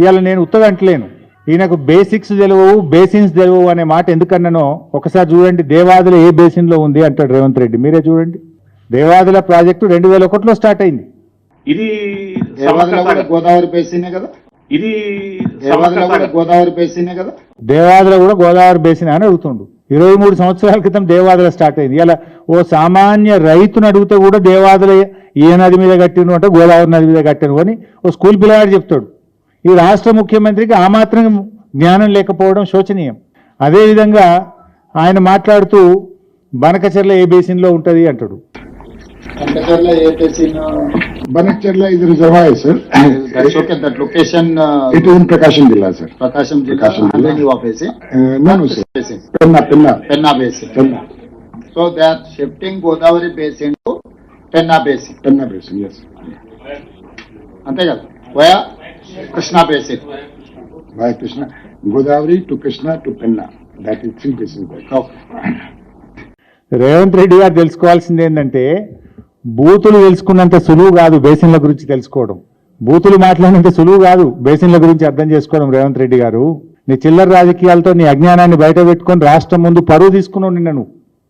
ఇవాళ నేను ఉత్తగా అంటలేను. ఈయనకు బేసిక్స్ తెలియవు బేసిన్స్ తెలియవు అనే మాట ఎందుకన్నానో ఒకసారి చూడండి. దేవాదుల ఏ బేసిన్లో ఉంది అంటాడు రేవంత్ రెడ్డి. మీరే చూడండి. దేవాదుల ప్రాజెక్టు రెండు వేల ఒకటిలో స్టార్ట్ అయింది. ఇది దేవాదుల కూడా సమస్య గోదావరి బేసినే కదా? ఇది దేవాదుల కూడా గోదావరి బేసినే కదా? దేవాదుల కూడా గోదావరి బేసిన్ అని అడుగుతుండు. ఇరవై మూడు సంవత్సరాల క్రితం దేవాదుల స్టార్ట్ అయింది. ఇలా ఓ సామాన్య రైతును అడిగితే కూడా దేవాదుల ఏ నది మీద కట్టిను అంటే గోదావరి నది మీద కట్టాను అని ఓ స్కూల్ పిల్లవాడు చెప్తాడు. ఈ రాష్ట్ర ముఖ్యమంత్రికి ఆ మాత్రం జ్ఞానం లేకపోవడం శోచనీయం. అదేవిధంగా ఆయన మాట్లాడుతూ బనకచెర్ల ఏ బేసిన్లో ఉంటుంది అంటాడు. Basin is reservoir, sir. That's okay that location It is in Prakasham Jilla, sir. Prakasam జిల్లా Prakasham Jilla. హండ్రెడ్ యువ basin Uh, no, no, sir. Basin Penna, Penna, Penna basin Penna, so they are shifting Godavari basin to Penna basin Penna basin, yes. అంతే కదా? Via Krishna basin By Krishna, Godavari to Krishna to Penna. That is three basins. Revanth Reddy గారు తెలుసుకోవాల్సింది ఏంటంటే బూతులు తెలుసుకున్నంత సులువు కాదు బేసిన్ల గురించి తెలుసుకోవడం. బూతులు మాట్లాడినంత సులువు కాదు బేసిన్ల గురించి అర్థం చేసుకోవడం రేవంత్ రెడ్డి గారు. నీ చిల్లర రాజకీయాలతో నీ అజ్ఞానాన్ని బయట పెట్టుకొని రాష్ట్రం ముందు పరువు తీసుకున్నావు నిన్న. నువ్వు